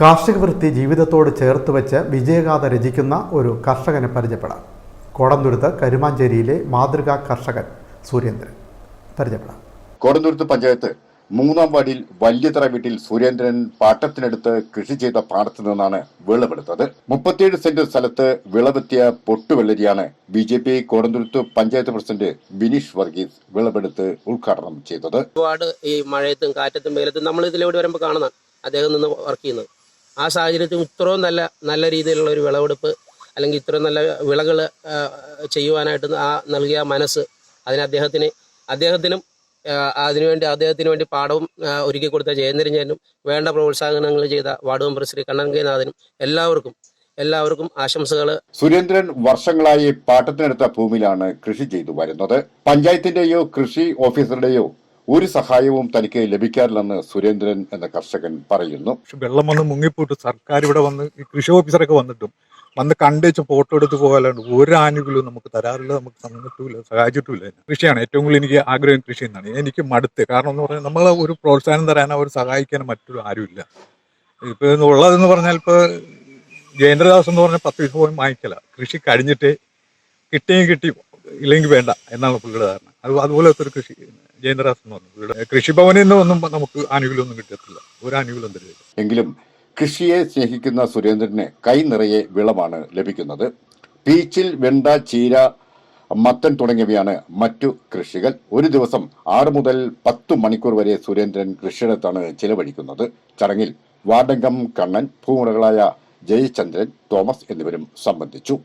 കാർഷിക വൃത്തി ജീവിതത്തോട് ചേർത്ത് വെച്ച് വിജയഗാഥ രചിക്കുന്ന ഒരു കർഷകനെ പരിചയപ്പെടാം. കോടന്തുരുത്ത് കരുമാഞ്ചേരിയിലെ മാതൃകാ കർഷകൻ സുരേന്ദ്രൻ പരിചയപ്പെടാം. കോടന്തുരുത്ത് പഞ്ചായത്ത് മൂന്നാം വാർഡിൽ വല്യതറ വീട്ടിൽ സുരേന്ദ്രൻ പാട്ടത്തിനടുത്ത് കൃഷി ചെയ്ത പാടത്ത് നിന്നാണ് വിളവെടുത്തത്. മുപ്പത്തിയേഴ് സെന്റ് സ്ഥലത്ത് വിളവെത്തിയ പൊട്ടുവെള്ളരിയാണ് B J P Kodanthuruthu panchayat president Bineesh Varghese വിളവെടുത്ത് ഉദ്ഘാടനം ചെയ്തത്. ഒരുപാട് ഈ മഴയത്തും കാറ്റത്തും വെയിലത്തും നമ്മൾ ഇതിലൂടെ വരുമ്പോൾ കാണുന്ന അദ്ദേഹം നിന്ന് വർക്ക് ചെയ്യുന്നത്. ആ സാഹചര്യത്തിൽ ഇത്രയും നല്ല നല്ല രീതിയിലുള്ള ഒരു വിളവെടുപ്പ് അല്ലെങ്കിൽ ഇത്രയും നല്ല വിളകൾ ചെയ്യുവാനായിട്ട് ആ നൽകിയ മനസ്സ് അതിന് അദ്ദേഹത്തിന് അദ്ദേഹത്തിനും അതിനുവേണ്ടി അദ്ദേഹത്തിന് വേണ്ടി പാഠവും ഒരുക്കി കൊടുത്ത ജയനിരഞ്ജനും വേണ്ട പ്രോത്സാഹനങ്ങൾ ചെയ്ത ward member Shri Kannan K നാഥനും എല്ലാവർക്കും എല്ലാവർക്കും ആശംസകൾ. സുരേന്ദ്രൻ വർഷങ്ങളായി പാട്ടത്തിനെടുത്ത ഭൂമിയിലാണ് കൃഷി ചെയ്തു വരുന്നത്. പഞ്ചായത്തിന്റെയോ കൃഷി ഓഫീസറുടെയോ ഒരു സഹായവും തനിക്ക് ലഭിക്കാറില്ലെന്ന് സുരേന്ദ്രൻ എന്ന കർഷകൻ പറയുന്നു. വെള്ളം വന്ന് മുങ്ങിപ്പോട്ട് സർക്കാർ ഇവിടെ വന്ന് കൃഷി ഓഫീസറൊക്കെ വന്നിട്ടും വന്ന് കണ്ടുവെച്ച് ഫോട്ടോ എടുത്ത് പോകാനുണ്ട് ഒരു ആനുകൂല്യവും നമുക്ക് തരാറില്ല നമുക്ക് തന്നിട്ടുമില്ല സഹായിച്ചിട്ടുമില്ല കൃഷിയാണ് ഏറ്റവും കൂടുതൽ എനിക്ക് ആഗ്രഹം കൃഷി എന്നാണ്. എനിക്ക് മടുത്ത്. കാരണം എന്ന് പറഞ്ഞാൽ നമ്മൾ ഒരു പ്രോത്സാഹനം തരാനോ ഒരു സഹായിക്കാനോ മറ്റൊരു ആരുമില്ല. ഇപ്പൊ ഉള്ളതെന്ന് പറഞ്ഞാൽ ഇപ്പൊ ജയേന്ദ്രദാസ് എന്ന് പറഞ്ഞാൽ പത്ത് പൈസ പോയി വാങ്ങിക്കല. കൃഷി കഴിഞ്ഞിട്ട് കിട്ടിയും കിട്ടി ഇല്ലെങ്കിൽ വേണ്ട എന്നാണ് പുള്ളിയുടെ ധാരണ. അത് അതുപോലത്തെ ഒരു കൃഷി. ജയേന്ദ്രദാസ് എന്ന് പറഞ്ഞു. ഇവിടെ കൃഷിഭവനിൽ നിന്നൊന്നും നമുക്ക് ആനുകൂല്യമൊന്നും കിട്ടത്തില്ല. ഒരു ആനുകൂല്യം തരില്ല എങ്കിലും കൃഷിയെ സ്നേഹിക്കുന്ന സുരേന്ദ്രന് കൈ നിറയെ വിളമാണ് ലഭിക്കുന്നത്. പീച്ചിൽ വെണ്ട ചീര മത്തൻ തുടങ്ങിയവയാണ് മറ്റു കൃഷികൾ. ഒരു ദിവസം ആറ് മുതൽ പത്ത് മണിക്കൂർ വരെ സുരേന്ദ്രൻ കൃഷിയിടത്താണ് ചിലവഴിക്കുന്നത്. ചടങ്ങിൽ വാടങ്കം കണ്ണൻ ഭൂമുടകളായ ജയചന്ദ്രൻ തോമസ് എന്നിവരും സംബന്ധിച്ചു.